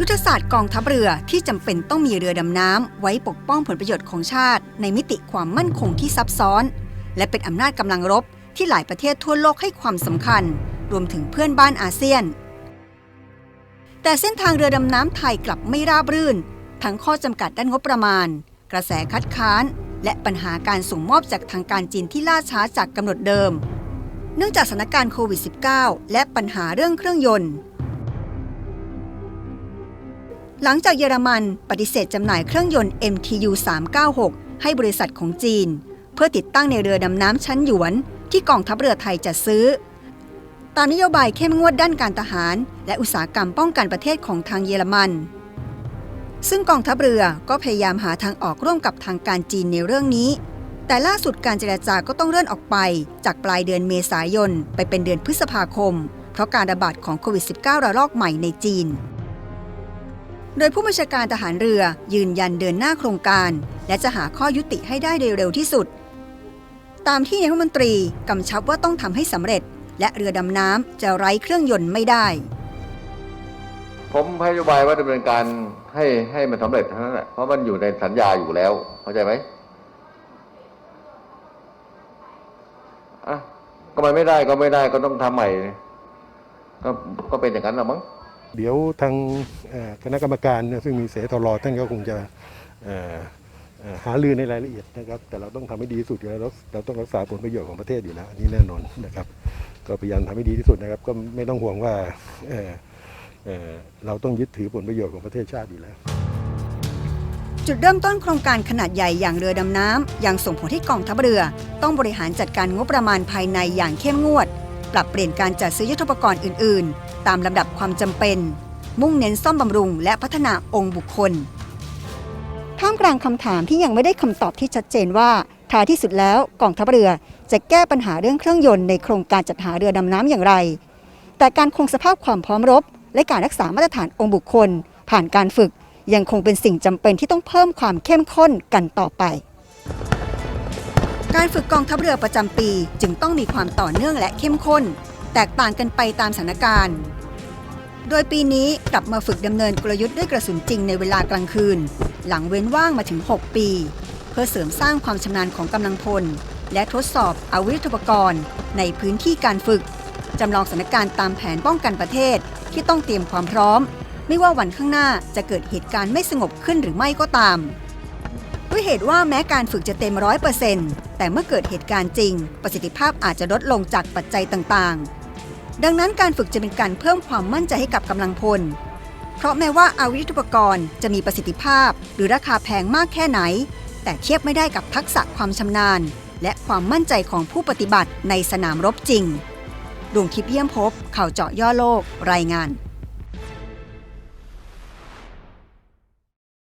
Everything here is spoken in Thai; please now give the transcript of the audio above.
ยุทธศาสตร์กองทัพเรือที่จำเป็นต้องมีเรือดำน้ำไว้ปกป้องผลประโยชน์ของชาติ ในมิติความมั่นคงที่ซับซ้อน และเป็นอำนาจกำลังรบที่หลายประเทศทั่วโลกให้ความสำคัญ รวมถึงเพื่อนบ้านอาเซียน แต่เส้นทางเรือดำน้ำไทยกลับไม่ราบรื่น ทั้งข้อจำกัดด้านงบประมาณ กระแสคัดค้าน และปัญหาการส่งมอบจากทางการจีนที่ล่าช้าจากกำหนดเดิม เนื่องจากสถานการณ์โควิด -19 และปัญหาเรื่องเครื่องยนต์ หลังจากเยอรมันปฏิเสธจำหน่ายเครื่องยนต์ MTU 396 ให้บริษัทของจีน เพื่อติดตั้งในเรือดำน้ำชั้นหยวนที่กองทัพเรือไทยจัดซื้อ ตามนโยบายเข้มงวดด้านการทหาร และอุตสาหกรรมป้องกันประเทศของทางเยอรมัน ซึ่งกองทัพเรือก็พยายามหาทางออกร่วมกับทางการจีนในเรื่องนี้ แต่ล่าสุดการเจรจาก็ต้องเลื่อนออกไปจากปลายเดือนเมษายนไปเป็นเดือนพฤษภาคม เพราะการระบาดของโควิด -19 ระลอกใหม่ในจีน โดยผู้บัญชาการทหารเรือยืนยันเดินหน้าโครงการ และจะหาข้อยุติให้ได้โดยเร็วที่สุด ตามที่นายกรัฐมนตรีกำชับว่าต้องทำให้สำเร็จ และเรือดำน้ำจะไร้เครื่องยนต์ไม่ได้ ผมให้นโยบายว่าดำเนินการให้ให้มันสำเร็จเท่านั้นแหละเพราะมันอยู่ในสัญญาอยู่แล้ว เข้าใจไหมอะก็มันไม่ได้ก็ไม่ได้ก็ต้องทำใหม่ก็ก็เป็นอย่างนั้นแหละมั้ง เดี๋ยวทางคณะกรรมการซึ่งมีเสทรท่านก็คงจะหารือในรายละเอียดนะครับ แต่เราต้องทำให้ดีที่สุดอยู่แล้วเราต้องรักษาผลประโยชน์ของประเทศอยู่แล้วอันนี้แน่นอนนะครับ ก็พยายามทำให้ดีที่สุดนะครับ ก็ไม่ต้องห่วงว่าเเเราต้องยึดถือผลประโยชน์ของประเทศชาติอยู่แล้ว จุดเริ่มต้นโครงการขนาดใหญ่อย่างเรือดำน้ำยังส่งผลให้กองทัพเรือ ต้องบริหารจัดการงบประมาณภายในอย่างเข้มงวด ปรับเปลี่ยนการจัดซื้อยุทธปกรณ์อื่น ๆ ตามลำดับความจำเป็น มุ่งเน้นซ่อมบำรุงและพัฒนาองค์บุคคล ท่ามกลางคำถามที่ยังไม่ได้คำตอบที่ชัดเจนว่าท้ายที่สุดแล้วกองทัพเรือจะแก้ปัญหาเรื่องเครื่องยนต์ในโครงการจัดหาเรือดำน้ำอย่างไร แต่การคงสภาพความพร้อมรบ และการรักษามาตรฐานองค์บุคคล ผ่านการฝึก ยังคงเป็นสิ่งจำเป็นที่ต้องเพิ่มความเข้มข้นกันต่อไป การฝึกกองทัพเรือประจำปีจึงต้องมีความต่อเนื่องและเข้มข้น แตกต่างกันไปตามสถานการณ์ โดยปีนี้กลับมาฝึกดำเนินกลยุทธ์ด้วยกระสุนจริงในเวลากลางคืน หลังเว้นว่างมาถึง 6 ปี เพื่อเสริมสร้างความชำนาญของกำลังพล และทดสอบอาวุธยุปกรณ์ ในพื้นที่การฝึกจำลองสถานการณ์ตามแผนป้องกันประเทศที่ต้องเตรียมความพร้อม ไม่ว่าวันข้างหน้าจะเกิดเหตุการณ์ไม่สงบขึ้นหรือไม่ก็ตาม ด้วยเหตุว่าแม้การฝึกจะเต็มร้อยเปอร์เซ็นต์แต่เมื่อเกิดเหตุการณ์จริง ประสิทธิภาพอาจจะลดลงจากปัจจัยต่างๆ ดังนั้นการฝึกจะเป็นการเพิ่มความมั่นใจให้กับกำลังพล เพราะแม้ว่าอาวุธยุทโธปกรณ์จะมีประสิทธิภาพ หรือราคาแพงมากแค่ไหน แต่เทียบไม่ได้กับทักษะความชำนาญ และความมั่นใจของผู้ปฏิบัติในสนามรบจริงดวงทิพย์เยี่ยมพบข่าวเจาะย่อโลก รายงาน